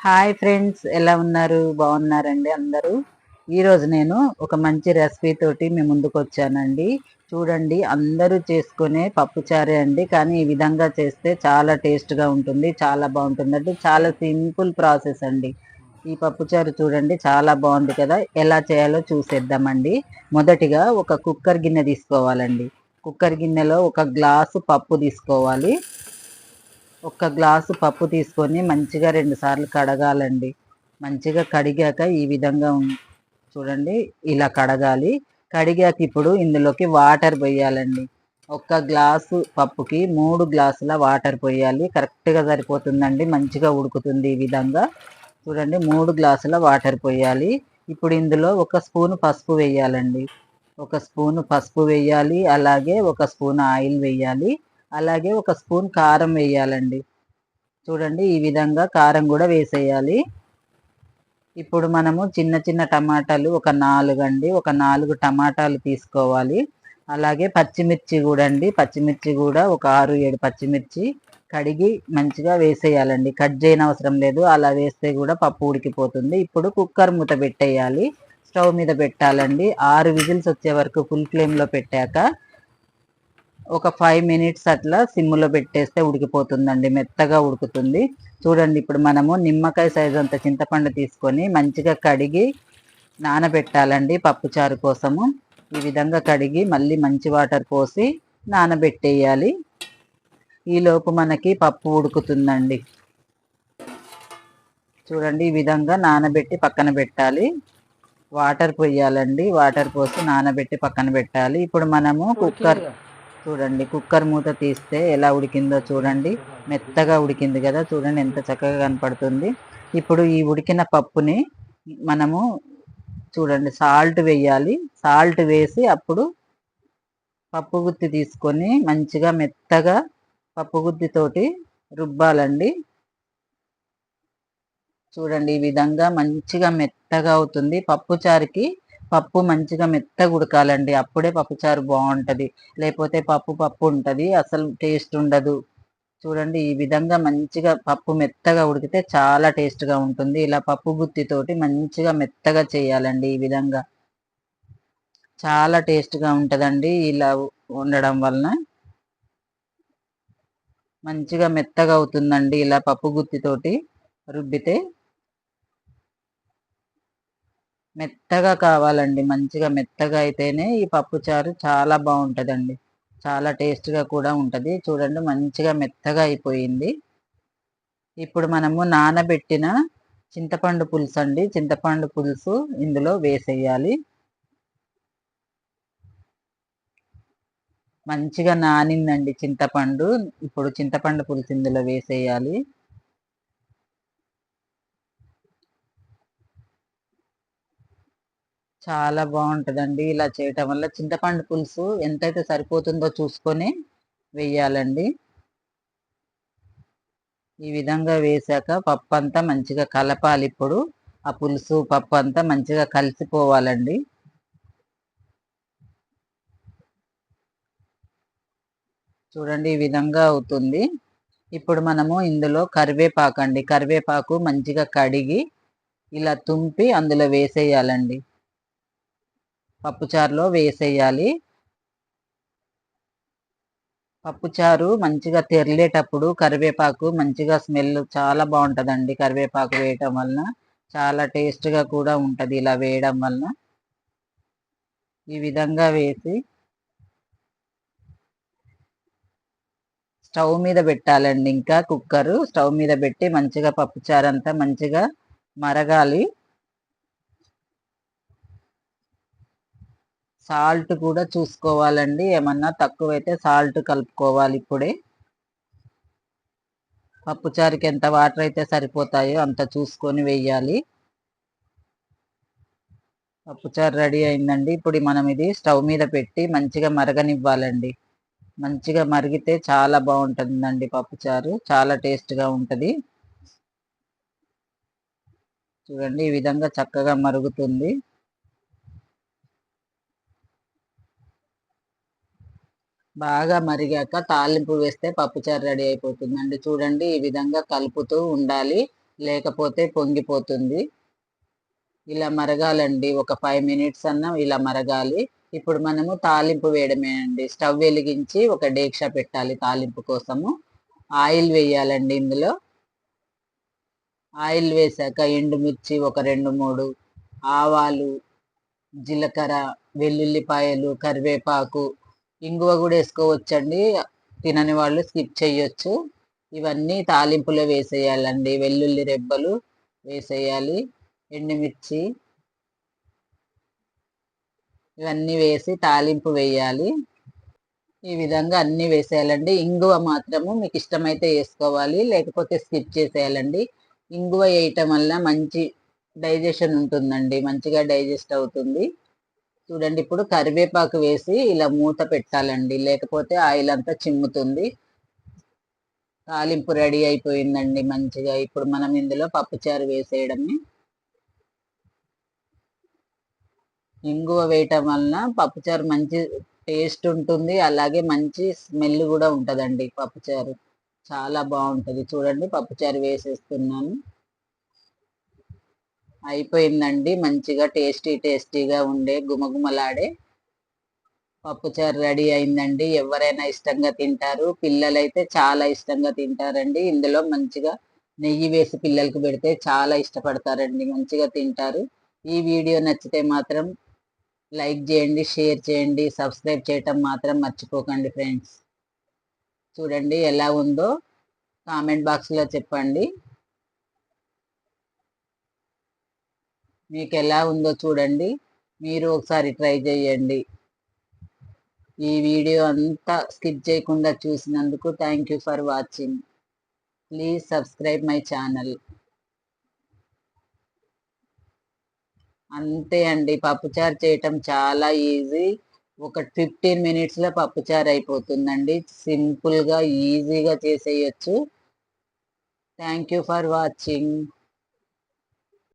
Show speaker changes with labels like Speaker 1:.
Speaker 1: Hi friends ఎలా ఉన్నారు? బాగున్నారండి అందరూ? ఈరోజు నేను ఒక మంచి రెసిపీ తోటి మీ ముందుకు వచ్చానండి. చూడండి అందరూ చేసుకునే పప్పుచారే అండి. కానీ ఈ విధంగా చేస్తే చాలా టేస్ట్గా ఉంటుంది చాలా బాగుంటుందండి చాలా సింపుల్ ప్రాసెస్ అండి. ఈ పప్పుచారు చూడండి చాలా బాగుంది కదా? ఎలా చేయాలో చూసేద్దామండి. మొదటిగా ఒక కుక్కర్ గిన్నె తీసుకోవాలండి. కుక్కర్ గిన్నెలో ఒక గ్లాసు పప్పు తీసుకోవాలి. ఒక గ్లాసు పప్పు తీసుకొని మంచిగా రెండు సార్లు కడగాలండి. మంచిగా కడిగాక ఈ విధంగా చూడండి ఇలా కడగాలి. కడిగాక ఇప్పుడు ఇందులోకి వాటర్ పోయాలండి. ఒక్క గ్లాసు పప్పుకి మూడు గ్లాసుల వాటర్ పోయాలి. కరెక్ట్గా సరిపోతుందండి. మంచిగా ఉడుకుతుంది ఈ విధంగా. చూడండి మూడు గ్లాసుల వాటర్ పోయాలి. ఇప్పుడు ఇందులో ఒక స్పూన్ పసుపు వేయాలండి. ఒక స్పూన్ పసుపు వేయాలి. అలాగే ఒక స్పూన్ ఆయిల్ వేయాలి. అలాగే ఒక స్పూన్ కారం వేయాలండి. చూడండి ఈ విధంగా కారం కూడా వేసేయాలి. ఇప్పుడు మనము చిన్న చిన్న టమాటాలు ఒక నాలుగు అండి ఒక నాలుగు టమాటాలు తీసుకోవాలి. అలాగే పచ్చిమిర్చి కూడా అండి పచ్చిమిర్చి కూడా ఒక ఆరు ఏడు పచ్చిమిర్చి కడిగి మంచిగా వేసేయాలండి. కట్ చేయని అవసరం లేదు అలా వేస్తే కూడా పప్పు ఉడికిపోతుంది. ఇప్పుడు కుక్కర్ మూత పెట్టేయాలి. స్టవ్ మీద పెట్టాలండి. ఆరు విజిల్స్ వచ్చే వరకు ఫుల్ ఫ్లేమ్లో పెట్టాక ఒక ఫైవ్ మినిట్స్ అట్లా సిమ్లో పెట్టేస్తే ఉడికిపోతుందండి మెత్తగా ఉడుకుతుంది. చూడండి ఇప్పుడు మనము నిమ్మకాయ సైజు అంత చింతపండు తీసుకొని మంచిగా కడిగి నానబెట్టాలండి పప్పుచారు కోసము. ఈ విధంగా కడిగి మళ్ళీ మంచి వాటర్ పోసి నానబెట్టేయాలి. ఈలోపు మనకి పప్పు ఉడుకుతుందండి. చూడండి ఈ విధంగా నానబెట్టి పక్కన పెట్టాలి. వాటర్ పోయాలండి వాటర్ పోసి నానబెట్టి పక్కన పెట్టాలి. ఇప్పుడు మనము కుక్కర్ చూడండి కుక్కర్ మూత తీస్తే ఎలా ఉడికిందో చూడండి. మెత్తగా ఉడికింది కదా చూడండి ఎంత చక్కగా కనపడుతుంది. ఇప్పుడు ఈ ఉడికిన పప్పుని మనము చూడండి సాల్ట్ వేయాలి. సాల్ట్ వేసి అప్పుడు పప్పు గుత్తి తీసుకొని మంచిగా మెత్తగా పప్పు గుత్తితోటి రుబ్బాలండి. చూడండి ఈ విధంగా మంచిగా మెత్తగా అవుతుంది. పప్పు చారుకి పప్పు మంచిగా మెత్తగా ఉడకాలండి. అప్పుడే పప్పుచారు బాగుంటుంది. లేకపోతే పప్పు పప్పు ఉంటుంది. అసలు టేస్ట్ ఉండదు. చూడండి ఈ విధంగా మంచిగా పప్పు మెత్తగా ఉడికితే చాలా టేస్ట్గా ఉంటుంది. ఇలా పప్పు గుత్తితోటి మంచిగా మెత్తగా చేయాలండి ఈ విధంగా. చాలా టేస్ట్గా ఉంటుందండి ఇలా ఉండడం వలన. మంచిగా మెత్తగా అవుతుందండి ఇలా పప్పు గుత్తితోటి రుబ్బితే. మెత్తగా కావాలండి. మంచిగా మెత్తగా అయితేనే ఈ పప్పుచారు చాలా బాగుంటుందండి. చాలా టేస్ట్గా కూడా ఉంటుంది. చూడండి మంచిగా మెత్తగా అయిపోయింది. ఇప్పుడు మనము నానబెట్టిన చింతపండు పులుసు అండి చింతపండు పులుసు ఇందులో వేసేయాలి. మంచిగా నానిందండి చింతపండు. ఇప్పుడు చింతపండు పులుసు ఇందులో వేసేయాలి. చాలా బాగుంటుందండి. ఇలా చేయటం వల్ల చింతపండు పులుసు ఎంతైతే సరిపోతుందో చూసుకొని వేయాలండి ఈ విధంగా వేసాక పప్పు అంతా మంచిగా కలపాలి ఇప్పుడు. ఆ పులుసు పప్పు అంతా మంచిగా కలిసిపోవాలండి. చూడండి ఈ విధంగా అవుతుంది. ఇప్పుడు మనము ఇందులో కరివేపాకు అండి కరివేపాకు మంచిగా కడిగి ఇలా తుంపి అందులో వేసేయాలండి. పప్పుచారులో వేసేయాలి. పప్పుచారు మంచిగా తెరలేటప్పుడు కరివేపాకు మంచిగా స్మెల్ చాలా బాగుంటుందండి కరివేపాకు వేయటం వలన. చాలా టేస్ట్గా కూడా ఉంటుంది ఇలా వేయడం వలన. ఈ విధంగా వేసి స్టవ్ మీద పెట్టాలండి ఇంకా కుక్కరు. స్టవ్ మీద పెట్టి మంచిగా పప్పుచారంతా మంచిగా మరగాలి. సాల్ట్ కూడా చూసుకోవాలండి. ఏమన్నా తక్కువైతే సాల్ట్ కలుపుకోవాలి ఇప్పుడే. పప్పుచారుకి ఎంత వాటర్ అయితే సరిపోతాయో అంత చూసుకొని వేయాలి. పప్పుచారు రెడీ అయిందండి. ఇప్పుడు మనం ఇది స్టవ్ మీద పెట్టి మంచిగా మరగనివ్వాలండి. మంచిగా మరిగితే చాలా బాగుంటుందండి పప్పుచారు చాలా టేస్ట్గా ఉంటుంది. చూడండి ఈ విధంగా చక్కగా మరుగుతుంది. బాగా మరిగాక తాలింపు వేస్తే పప్పుచారు రెడీ అయిపోతుందండి. చూడండి ఈ విధంగా కలుపుతూ ఉండాలి. లేకపోతే పొంగిపోతుంది. ఇలా మరగాలండి. ఒక ఫైవ్ మినిట్స్ అన్న ఇలా మరగాలి. ఇప్పుడు మనము తాలింపు వేయడమే అండి. స్టవ్ వెలిగించి ఒక డేక్షా పెట్టాలి తాలింపు కోసము. ఆయిల్ వేయాలండి ఇందులో. ఆయిల్ వేసాక ఎండుమిర్చి ఒక రెండు మూడు ఆవాలు జీలకర్ర వెల్లుల్లిపాయలు కరివేపాకు ఇంగువ కూడా వేసుకోవచ్చండి. తినని వాళ్ళు స్కిప్ చేయొచ్చు. ఇవన్నీ తాలింపులో వేసేయాలండి. వెల్లుల్లి రెబ్బలు వేసేయాలి. ఎండుమిర్చి ఇవన్నీ వేసి తాలింపు వేయాలి. ఈ విధంగా అన్నీ వేసేయాలండి. ఇంగువ మాత్రము మీకు ఇష్టమైతే వేసుకోవాలి. లేకపోతే స్కిప్ చేసేయాలండి. ఇంగువ వేయటం వల్ల మంచి డైజెషన్ ఉంటుందండి. మంచిగా డైజెస్ట్ అవుతుంది. చూడండి ఇప్పుడు కరివేపాకు వేసి ఇలా మూత పెట్టాలండి. లేకపోతే ఆయిల్ అంతా చిమ్ముతుంది. తాలింపు రెడీ అయిపోయిందండి మంచిగా. ఇప్పుడు మనం ఇందులో పప్పుచారు వేసేయడమే. ఇంగువ వేయటం వలన పప్పుచారు మంచి టేస్ట్ ఉంటుంది. అలాగే మంచి స్మెల్ కూడా ఉంటుందండి పప్పుచారు. చాలా బాగుంటుంది. చూడండి పప్పుచారు వేసేస్తున్నాను. అయిపోయిందండి. మంచిగా టేస్టీ టేస్టీగా ఉండే గుమగుమలాడే పప్పుచారు రెడీ అయిందండి. ఎవరైనా ఇష్టంగా తింటారు. పిల్లలైతే చాలా ఇష్టంగా తింటారండి. ఇందులో మంచిగా నెయ్యి వేసి పిల్లలకు పెడితే చాలా ఇష్టపడతారండి. మంచిగా తింటారు. ఈ వీడియో నచ్చితే మాత్రం లైక్ చేయండి షేర్ చేయండి సబ్స్క్రైబ్ చేయటం మాత్రం మర్చిపోకండి ఫ్రెండ్స్. చూడండి ఎలా ఉందో కామెంట్ బాక్స్లో చెప్పండి. మీకు ఎలా ఉందో చూడండి. మీరు ఒకసారి ట్రై చేయండి. ఈ వీడియో అంతా స్కిప్ చేయకుండా చూసినందుకు thank you for watching. Please subscribe my channel. అంతే అండి పప్పుచారు చేయటం చాలా ఈజీ. ఒక ఫిఫ్టీన్ మినిట్స్లో పప్పుచారు అయిపోతుందండి. సింపుల్గా ఈజీగా చేసేయచ్చు. Thank you for watching.